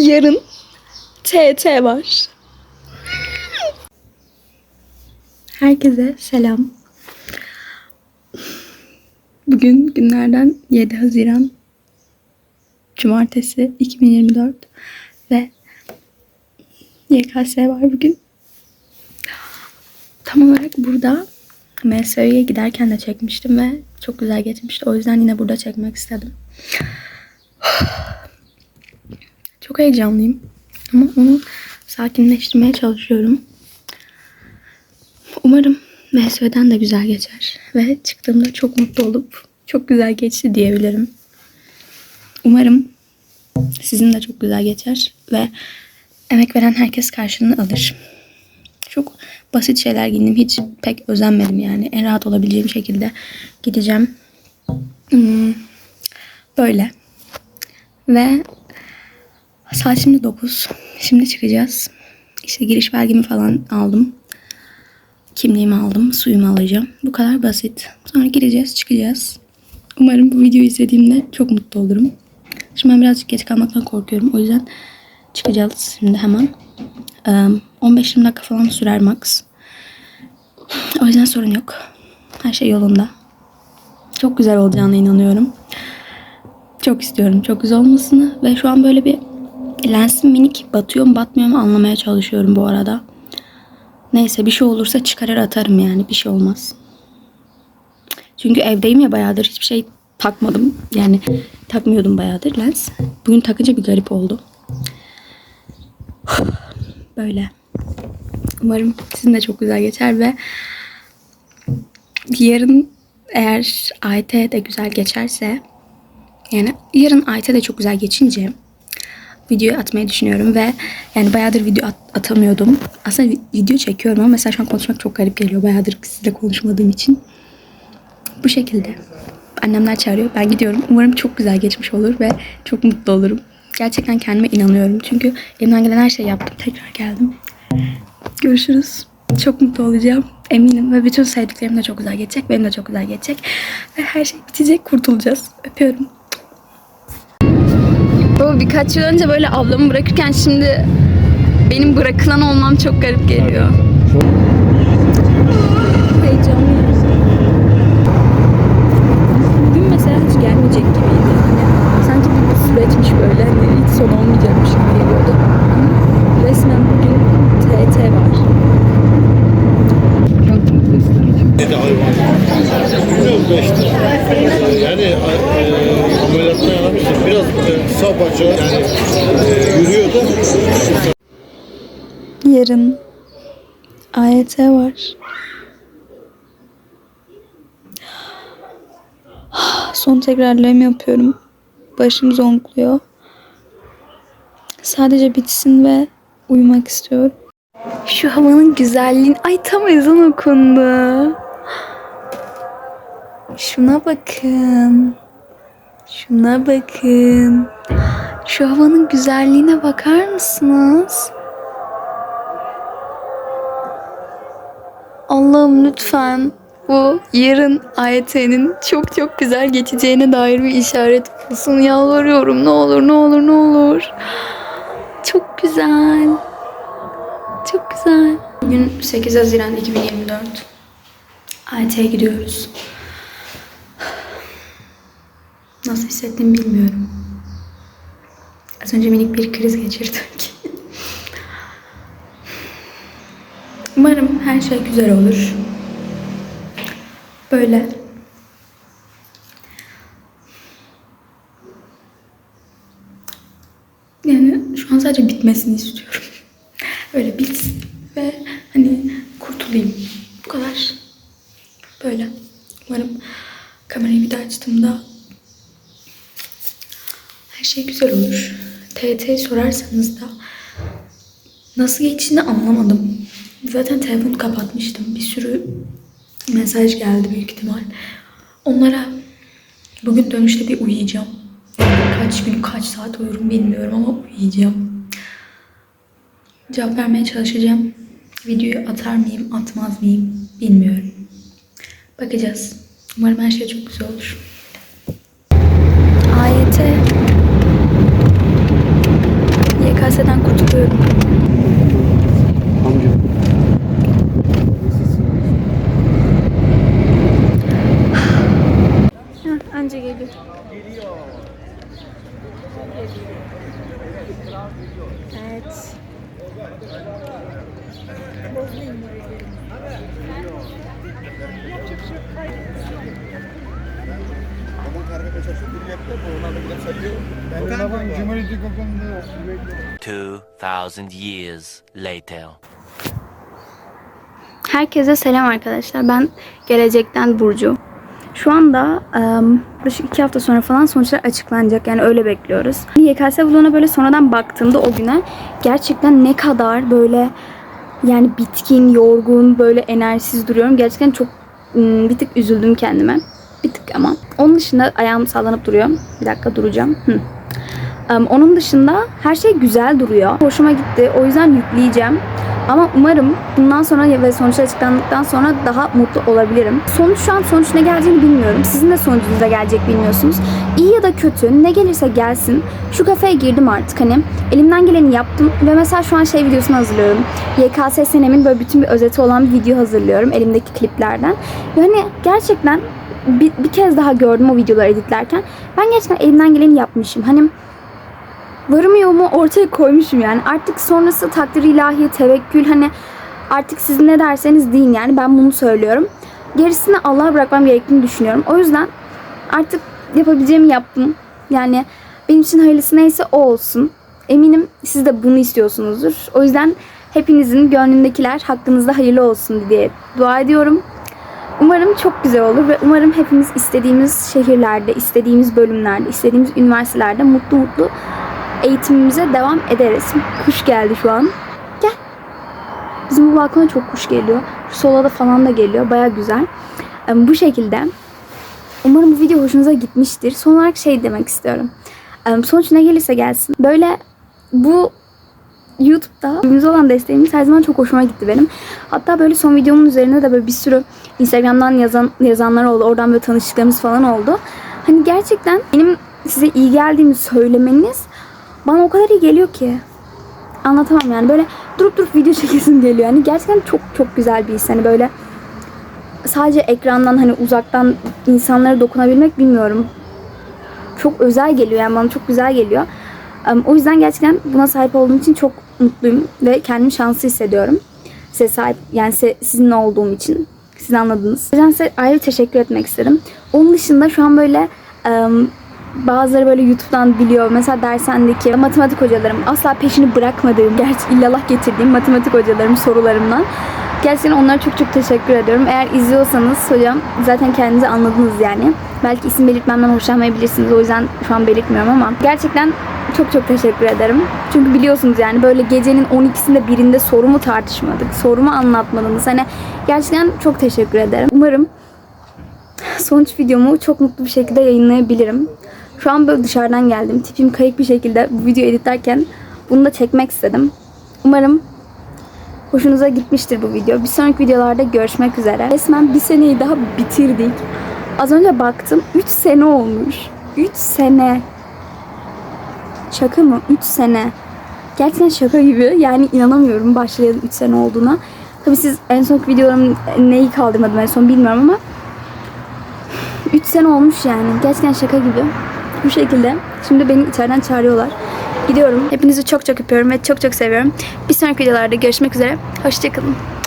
Yarın TT var. Herkese selam. Bugün günlerden 7 Haziran Cumartesi 2024 ve YKS var bugün. Tam olarak burada MSÖ'ye giderken de çekmiştim ve çok güzel geçmişti. O yüzden yine burada çekmek istedim. Heyecanlıyım. Ama onu sakinleştirmeye çalışıyorum. Umarım MSÖ'den de güzel geçer. Ve çıktığımda çok mutlu olup çok güzel geçti diyebilirim. Umarım sizin de çok güzel geçer ve emek veren herkes karşılığını alır. Çok basit şeyler giyindim. Hiç pek özenmedim yani. En rahat olabileceğim şekilde gideceğim. Hmm, Böyle. Ve saat şimdi 9. Şimdi çıkacağız. İşte giriş belgemi falan aldım. Kimliğimi aldım. Suyumu alacağım. Bu kadar basit. Sonra gireceğiz, çıkacağız. Umarım bu videoyu izlediğimde çok mutlu olurum. Şimdi ben birazcık geç kalmaktan korkuyorum. O yüzden çıkacağız şimdi hemen. Ee, 15-20 dakika falan sürer max. O yüzden sorun yok. Her şey yolunda. Çok güzel olacağına inanıyorum. Çok istiyorum çok güzel olmasını. Ve şu an böyle bir lensim minik batıyor mu batmıyor mu anlamaya çalışıyorum bu arada. Neyse bir şey olursa çıkarır atarım yani bir şey olmaz. Çünkü evdeyim ya bayağıdır hiçbir şey takmadım. Yani takmıyordum bayağıdır lens. Bugün takınca bir garip oldu. Böyle. Umarım sizin de çok güzel geçer ve yarın eğer AYT de güzel geçerse yani yarın AYT de çok güzel geçince video atmayı düşünüyorum ve yani bayağıdır video at- atamıyordum. Aslında vi- video çekiyorum ama mesela şu an konuşmak çok garip geliyor. Bayağıdır sizle konuşmadığım için. Bu şekilde. Annemler çağırıyor. Ben gidiyorum. Umarım çok güzel geçmiş olur ve çok mutlu olurum. Gerçekten kendime inanıyorum. Çünkü elimden gelen her şeyi yaptım. Tekrar geldim. Görüşürüz. Çok mutlu olacağım. Eminim ve bütün sevdiklerim de çok güzel geçecek. Benim de çok güzel geçecek. Ve her şey bitecek. Kurtulacağız. Öpüyorum. Birkaç yıl önce böyle ablamı bırakırken şimdi benim bırakılan olmam çok garip geliyor. Heyecanlıyım. Bugün mesela hiç gelmeyecek gibiydi. Hani sanki bir süreçmiş böyle. Hani hiç son olmayacakmış gibi geliyordu. Resmen bugün TT var. Dedi hayvan. Bilmiyorum da işte. Yani e, ameliyattan yanamıştım. Biraz e, sağ bacağı yani e, yürüyordu. Yarın AYT var. Son tekrarlarımı yapıyorum. Başım zonkluyor. Sadece bitsin ve uyumak istiyorum. Şu havanın güzelliğini... Ay tam ezan okundu. Şuna bakın. Şuna bakın. Şu havanın güzelliğine bakar mısınız? Allah'ım lütfen bu yarın AYT'nin çok çok güzel geçeceğine dair bir işaret olsun. Yalvarıyorum ne olur ne olur ne olur. Çok güzel. Çok güzel. Bugün 8 Haziran 2024. AYT'ye gidiyoruz. Nasıl hissettiğimi bilmiyorum. Az önce minik bir kriz geçirdik. Umarım her şey güzel olur. Böyle. Yani şu an sadece bitmesini istiyorum. Öyle bitsin ve hani kurtulayım. Bu kadar. Böyle. Umarım kamerayı bir daha açtığımda her şey güzel olur. TT sorarsanız da nasıl geçtiğini anlamadım. Zaten telefonu kapatmıştım. Bir sürü mesaj geldi büyük ihtimal. Onlara bugün dönüşte bir uyuyacağım. Kaç gün kaç saat uyurum bilmiyorum ama uyuyacağım. Cevap vermeye çalışacağım. Videoyu atar mıyım atmaz mıyım bilmiyorum. Bakacağız. Umarım her şey çok güzel olur. Kimseden kurtuluyorum. Amca. Heh, anca geliyor. Evet. Onun karga kaçası bir yaptı. Bu ona da bir sayıyor. Ben Cumhuriyet Hukukunda 2,000 years later. Herkese selam arkadaşlar. Ben gelecekten Burcu. Şu anda yaklaşık iki hafta sonra falan sonuçlar açıklanacak. Yani öyle bekliyoruz. YKS bulana böyle sonradan baktığımda o güne gerçekten ne kadar böyle yani bitkin, yorgun, böyle enerjisiz duruyorum. Gerçekten çok bir tık üzüldüm kendime. Bir tık ama. Onun dışında ayağım sallanıp duruyor. Bir dakika duracağım. Hı. Onun dışında her şey güzel duruyor. Hoşuma gitti. O yüzden yükleyeceğim. Ama umarım bundan sonra ve sonuçlar açıklandıktan sonra daha mutlu olabilirim. Sonuç şu an sonuç ne geleceğini bilmiyorum. Sizin de sonucunuz gelecek bilmiyorsunuz. İyi ya da kötü ne gelirse gelsin. Şu kafeye girdim artık hani. Elimden geleni yaptım ve mesela şu an şey videosunu hazırlıyorum. YKS senemin böyle bütün bir özeti olan bir video hazırlıyorum elimdeki kliplerden. Ve hani gerçekten bir, bir kez daha gördüm o videoları editlerken. Ben gerçekten elimden geleni yapmışım. Hani varımı yoğumu ortaya koymuşum yani. Artık sonrası takdir ilahi, tevekkül hani artık siz ne derseniz deyin yani ben bunu söylüyorum. Gerisini Allah'a bırakmam gerektiğini düşünüyorum. O yüzden artık yapabileceğimi yaptım. Yani benim için hayırlısı neyse o olsun. Eminim siz de bunu istiyorsunuzdur. O yüzden hepinizin gönlündekiler hakkınızda hayırlı olsun diye dua ediyorum. Umarım çok güzel olur ve umarım hepimiz istediğimiz şehirlerde, istediğimiz bölümlerde, istediğimiz üniversitelerde mutlu mutlu eğitimimize devam ederiz. Kuş geldi şu an. Gel. Bizim bu balkona çok kuş geliyor. Şu solada falan da geliyor. Baya güzel. Bu şekilde. Umarım bu video hoşunuza gitmiştir. Son olarak şey demek istiyorum. Sonuç ne gelirse gelsin. Böyle bu YouTube'da birbirimize olan desteğimiz her zaman çok hoşuma gitti benim. Hatta böyle son videomun üzerine de böyle bir sürü Instagram'dan yazan yazanlar oldu. Oradan böyle tanıştıklarımız falan oldu. Hani gerçekten benim size iyi geldiğimi söylemeniz bana o kadar iyi geliyor ki. Anlatamam yani böyle durup durup video çekesim geliyor. Yani gerçekten çok çok güzel bir his. Hani böyle sadece ekrandan hani uzaktan insanlara dokunabilmek bilmiyorum. Çok özel geliyor yani bana çok güzel geliyor. O yüzden gerçekten buna sahip olduğum için çok mutluyum ve kendimi şanslı hissediyorum. Size sahip yani size, sizinle olduğum için. Siz anladınız. O size ayrı teşekkür etmek istedim. Onun dışında şu an böyle bazıları böyle YouTube'dan biliyor. Mesela dersendeki matematik hocalarım asla peşini bırakmadığım, gerçi illallah getirdiğim matematik hocalarım sorularımdan. Gerçekten onlara çok çok teşekkür ediyorum. Eğer izliyorsanız hocam zaten kendinizi anladınız yani. Belki isim belirtmemden hoşlanmayabilirsiniz. O yüzden şu an belirtmiyorum ama gerçekten çok çok teşekkür ederim. Çünkü biliyorsunuz yani böyle gecenin 12'sinde birinde sorumu tartışmadık. Sorumu anlatmadınız. Hani gerçekten çok teşekkür ederim. Umarım sonuç videomu çok mutlu bir şekilde yayınlayabilirim. Şu an böyle dışarıdan geldim. Tipim kayık bir şekilde bu videoyu editlerken bunu da çekmek istedim. Umarım hoşunuza gitmiştir bu video. Bir sonraki videolarda görüşmek üzere. Resmen bir seneyi daha bitirdik. Az önce baktım 3 sene olmuş. 3 sene. Şaka mı? 3 sene. Gerçekten şaka gibi. Yani inanamıyorum başlayalı 3 sene olduğuna. Tabii siz en son videolarım neyi kaldırmadım en son bilmiyorum ama 3 sene olmuş yani. Gerçekten şaka gibi. Bu şekilde. Şimdi beni içeriden çağırıyorlar. Gidiyorum. Hepinizi çok çok öpüyorum ve çok çok seviyorum. Bir sonraki videolarda görüşmek üzere. Hoşçakalın.